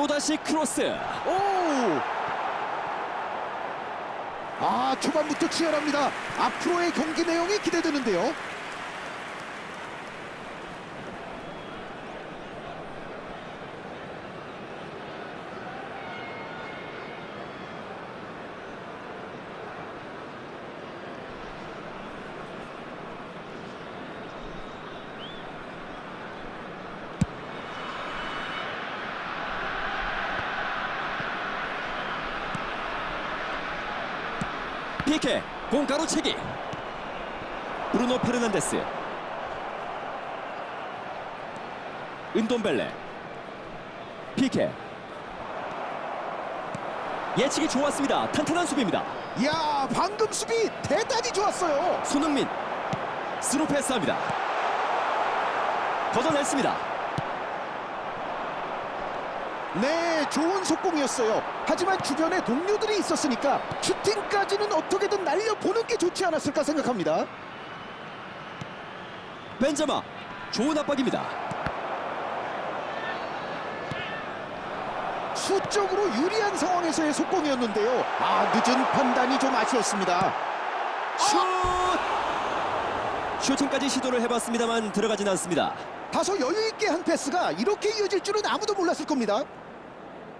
또다시 크로스. 오! 아, 초반부터 치열합니다. 앞으로의 경기 내용이 기대되는데요. 피케 공 가로 채기. 브루노 페르난데스. 은돈벨레. 피케. 예측이 좋았습니다. 탄탄한 수비입니다. 이야, 방금 수비 대단히 좋았어요. 손흥민 스루 패스합니다. 걷어냈습니다. 네, 좋은 속공이었어요. 하지만 주변에 동료들이 있었으니까 슈팅까지는 어떻게든 날려보는 게 좋지 않았을까 생각합니다. 벤자마 좋은 압박입니다. 수적으로 유리한 상황에서의 속공이었는데요. 아, 늦은 판단이 좀 아쉬웠습니다. 슛! 슈팅까지 시도를 해봤습니다만 들어가진 않습니다. 다소 여유 있게 한 패스가 이렇게 이어질 줄은 아무도 몰랐을 겁니다.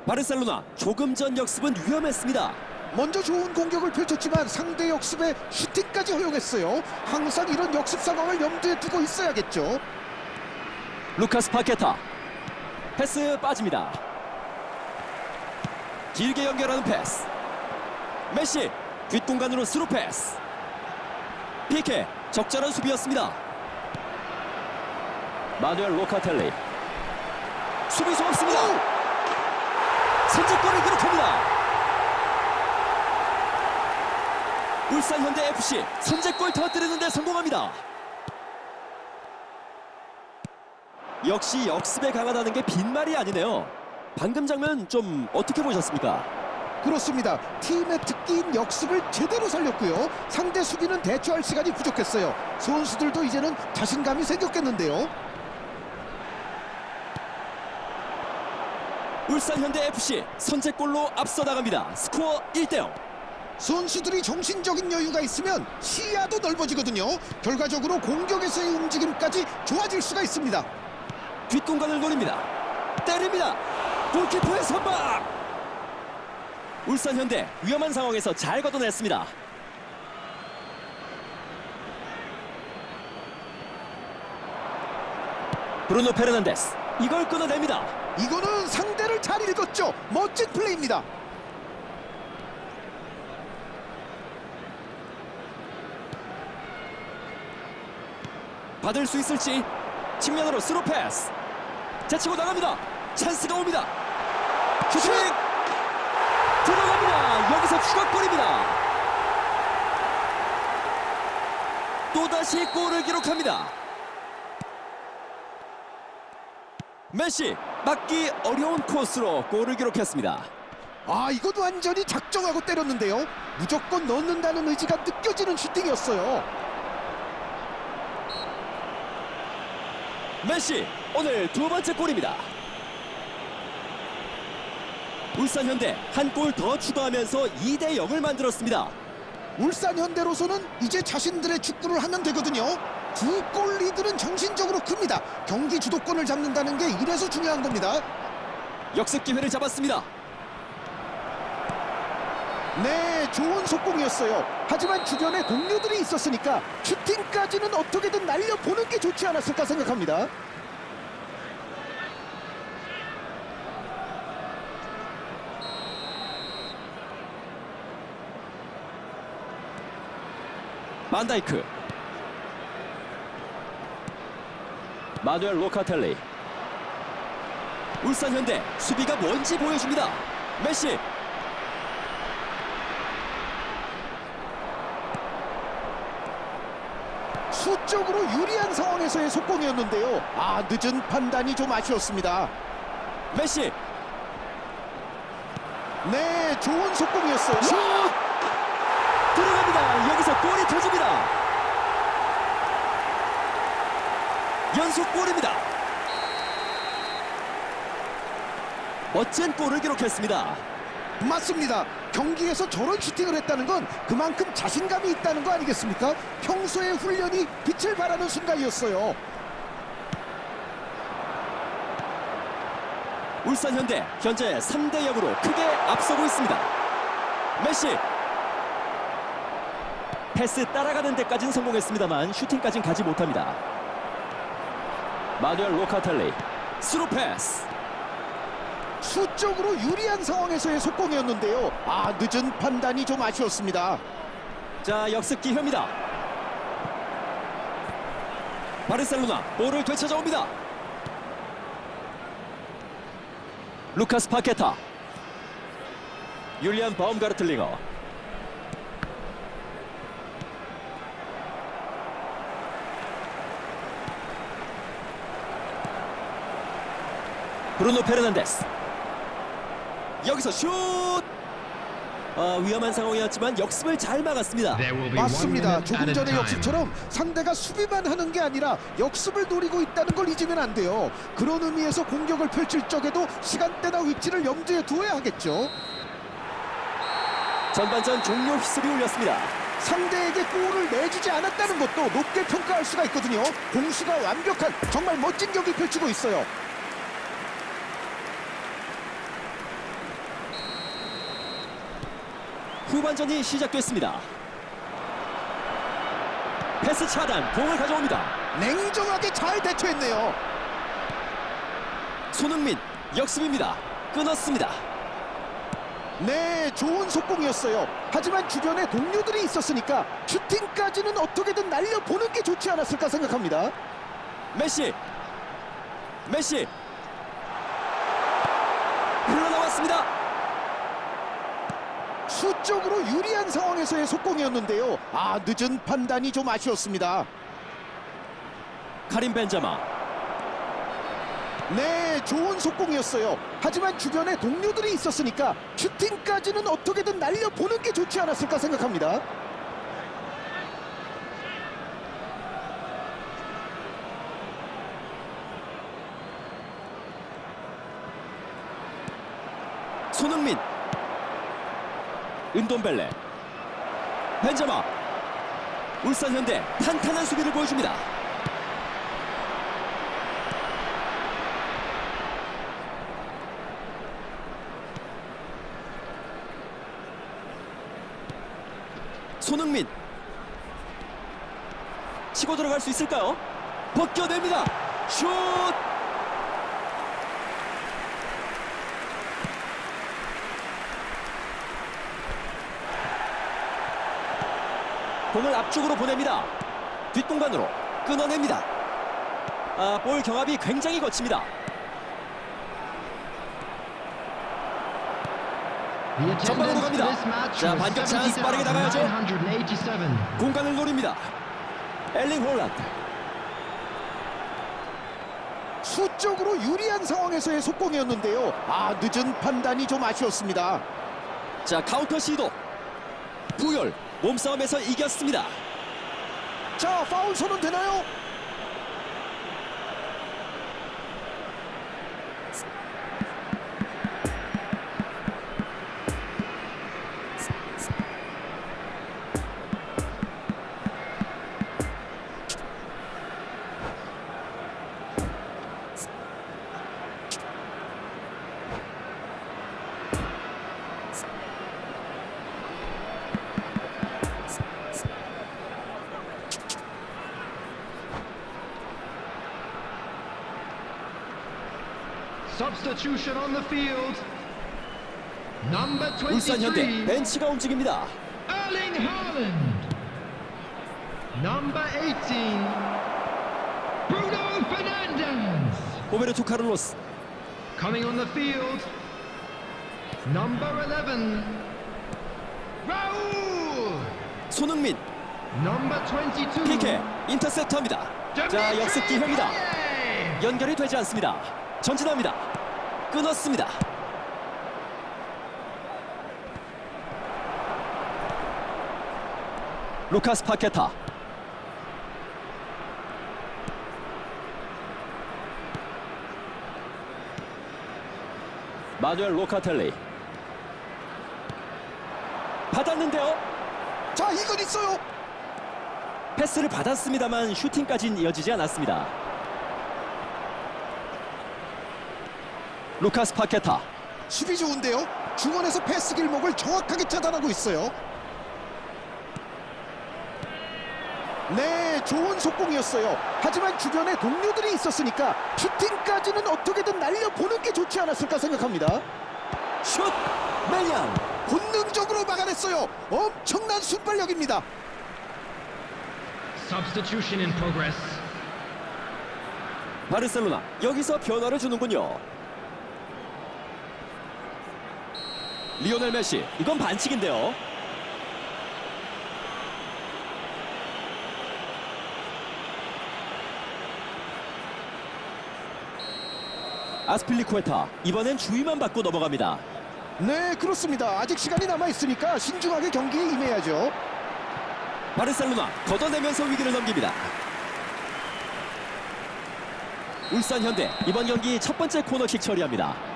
바르셀로나 조금 전 역습은 위험했습니다. 먼저 좋은 공격을 펼쳤지만 상대 역습에 슈팅까지 허용했어요. 항상 이런 역습 상황을 염두에 두고 있어야겠죠. 루카스 파케타 패스 빠집니다. 길게 연결하는 패스. 메시 뒷공간으로 스루 패스. 피케 적절한 수비였습니다. 마누엘 로카텔리 수비수 없습니다. 선제골을 기록합니다. 울산 현대 FC 선제골 터뜨리는데 성공합니다. 역시 역습에 강하다는 게 빈말이 아니네요. 방금 장면 좀 어떻게 보셨습니까? 그렇습니다. 팀의 특기인 역습을 제대로 살렸고요. 상대 수비는 대처할 시간이 부족했어요. 선수들도 이제는 자신감이 생겼겠는데요. 울산 현대 FC 선제골로 앞서 나갑니다. 스코어 1대 0. 선수들이 정신적인 여유가 있으면 시야도 넓어지거든요. 결과적으로 공격에서의 움직임까지 좋아질 수가 있습니다. 뒷공간을 노립니다. 때립니다. 골키퍼의 선방. 울산 현대 위험한 상황에서 잘 걷어냈습니다. 브루노 페르난데스 이걸 끊어냅니다. 이거는 상대를 잘 읽었죠. 멋진 플레이입니다. 받을 수 있을지 측면으로 스루 패스. 제치고 나갑니다. 찬스가 옵니다. 슈팅 들어갑니다. 여기서 추가골입니다. 또다시 골을 기록합니다 메시 막기 어려운 코스로 골을 기록했습니다 아, 이건 완전히 작정하고 때렸는데요. 무조건 넣는다는 의지가 느껴지는 슈팅이었어요. 메시 오늘 두 번째 골입니다. 울산 현대 한 골 더 추가하면서 2대 0을 만들었습니다. 울산 현대로서는 이제 자신들의 축구를 하면 되거든요. 두 골 리드는 정신적으로 큽니다. 경기 주도권을 잡는다는 게 이래서 중요한 겁니다. 역습 기회를 잡았습니다. 네, 좋은 속공이었어요. 하지만 주변에 동료들이 있었으니까 슈팅까지는 어떻게든 날려보는 게 좋지 않았을까 생각합니다. 반다이크 마누엘 로카텔리 울산 현대 수비가 뭔지 보여줍니다. 메시 수적으로 유리한 상황에서의 속공이었는데요. 아, 늦은 판단이 좀 아쉬웠습니다. 메시 네, 좋은 속공이었어요. 슛 들어갑니다. 여기서 골이 터집니다. 연속 골입니다. 멋진 골을 기록했습니다. 맞습니다. 경기에서 저런 슈팅을 했다는 건 그만큼 자신감이 있다는 거 아니겠습니까? 평소의 훈련이 빛을 발하는 순간이었어요. 울산 현대 현재 3대 0으로 크게 앞서고 있습니다. 메시 패스 따라가는 데까지는 성공했습니다만 슈팅까지는 가지 못합니다. 마누엘 로카텔리 스루 패스 수적으로 유리한 상황에서의 속공이었는데요. 아 늦은 판단이 좀 아쉬웠습니다. 자 역습 기회입니다. 바르셀로나 볼을 되찾아옵니다. 루카스 파케타 율리안 바움가르틀링어 브루노 페르난데스 여기서 슛 아, 위험한 상황이었지만 역습을 잘 막았습니다. 맞습니다. 조금 전의. 역습처럼 상대가 수비만 하는 게 아니라 역습을 노리고 있다는 걸 잊으면 안 돼요. 그런 의미에서 공격을 펼칠 적에도 시간대나 위치를 염두에 두어야 하겠죠. 전반전 종료 휘슬이 울렸습니다. 상대에게 골을 내주지 않았다는 것도 높게 평가할 수가 있거든요. 공수가 완벽한 정말 멋진 경기 펼치고 있어요. 후반전이 시작됐습니다. 패스 차단, 공을 가져옵니다. 냉정하게 잘 대처했네요. 손흥민 역습입니다. 끊었습니다. 네, 좋은 속공이었어요. 하지만 주변에 동료들이 있었으니까 슈팅까지는 어떻게든 날려보는 게 좋지 않았을까 생각합니다. 메시, 메시 흘러나왔습니다. 수적으로 유리한 상황에서의 속공이었는데요. 아, 늦은 판단이 좀 아쉬웠습니다. 카림 벤자마, 네, 좋은 속공이었어요. 하지만 주변에 동료들이 있었으니까 슈팅까지는 어떻게든 날려보는 게 좋지 않았을까 생각합니다. 손흥민, 은돈벨레, 벤자마, 울산 현대 탄탄한 수비를 보여줍니다. 손흥민 치고 들어갈 수 있을까요? 벗겨냅니다. 슛! 공을 앞쪽으로 보냅니다. 뒷공간으로 끊어냅니다. 아, 볼 경합이 굉장히 거칩니다. 전방으로 갑니다. 자, 반격 찬스 빠르게 나가야죠. 70,987. 공간을 노립니다. 엘링 홀란드. 수적으로 유리한 상황에서의 속공이었는데요. 아, 늦은 판단이 좀 아쉬웠습니다. 자, 카운터 시도. 부열 몸싸움에서 이겼습니다. 자, 파울 선언 되나요? 울산 현대 23, 벤치가 움직입니다. Erling Haaland. Number 18, Bruno Fernandes. 호베르투 카를로스. Coming on the field, number 11, Raul. 손흥민. Number 22, 피케 인터셉터입니다. 자, 역습 기회입니다. 연결이 되지 않습니다. 전진합니다. 끊었습니다. 루카스 파케타. 마누엘 로카텔리 받았는데요. 자, 이건 있어요. 패스를 받았습니다만 슈팅까지는 이어지지 않았습니다. 루카스 파케타 수비 좋은데요. 중원에서 패스 길목을 정확하게 차단하고 있어요. 네, 좋은 속공이었어요. 하지만 주변에 동료들이 있었으니까 슈팅까지는 어떻게든 날려보는 게 좋지 않았을까 생각합니다. 슛 멜량 본능적으로 막아냈어요. 엄청난 순발력입니다. Substitution in progress. 바르셀로나 여기서 변화를 주는군요. 리오넬 메시 이건 반칙인데요. 아스필리쿠에타 이번엔 주의만 받고 넘어갑니다. 네, 그렇습니다. 아직 시간이 남아 있으니까 신중하게 경기에 임해야죠. 바르셀로나 걷어내면서 위기를 넘깁니다. 울산 현대 이번 경기 첫 번째 코너킥 처리합니다.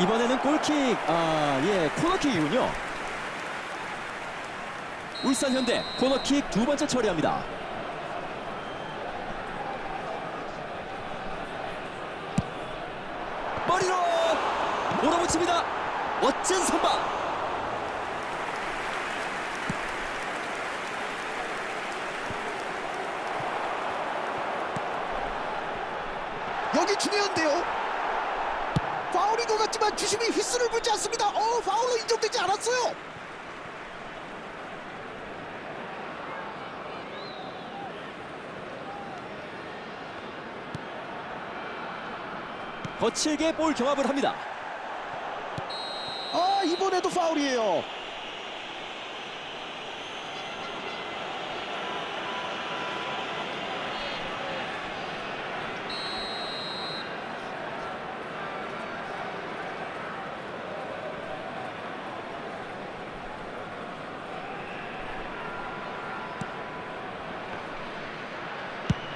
이번에는 골킥 아 예 코너킥이군요. 울산 현대 코너킥 두 번째 처리합니다. 머리로 몰아붙입니다. 멋진 선방. 여기 중요한데요. 파울인 것 같지만 주심이 휘슬을 불지 않습니다. 어, 파울로 인정되지 않았어요. 거칠게 볼 경합을 합니다. 아, 이번에도 파울이에요.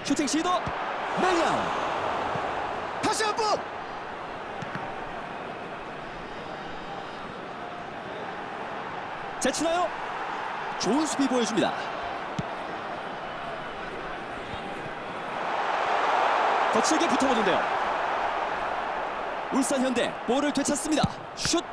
슈팅 시도 멜량 다시 한번. 제치나요? 좋은 수비 보여줍니다. 거칠게 붙어보는데요. 울산 현대 볼을 되찾습니다. 슛.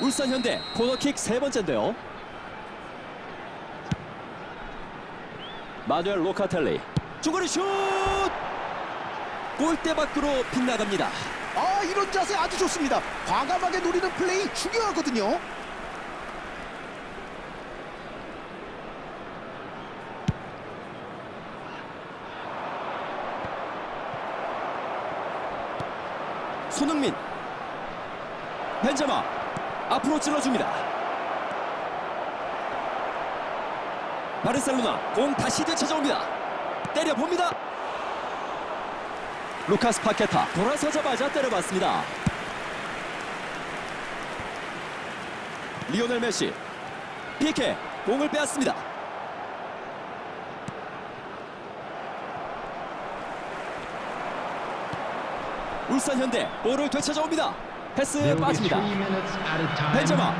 울산 현대 코너킥 세 번째인데요. 마누엘 로카텔리 중거리 슛 골대 밖으로 빗나갑니다 아, 이런 자세 아주 좋습니다. 과감하게 노리는 플레이 중요하거든요. 손흥민 벤제마 앞으로 찔러줍니다. 바르셀로나 공 다시 되찾아옵니다. 때려봅니다. 루카스 파케타 돌아서자마자 때려봤습니다. 리오넬 메시 피케 공을 빼앗습니다. 울산 현대 볼을 되찾아옵니다 패스 빠집니다. 벤제마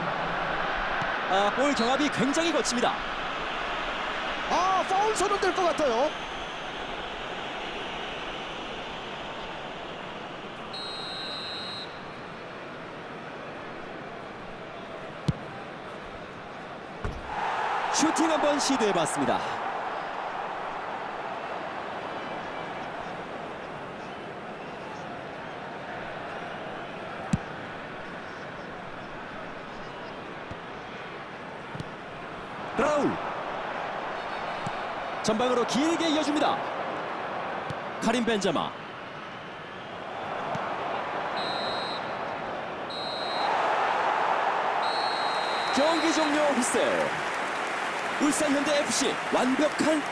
아, 볼 경합이 굉장히 거칩니다 아, 파울 선언될 것 같아요. 슈팅 한번 시도해봤습니다 라울. 전방으로 길게 이어줍니다. 카린 벤자마. 경기 종료 휘슬 울산 현대 FC 완벽한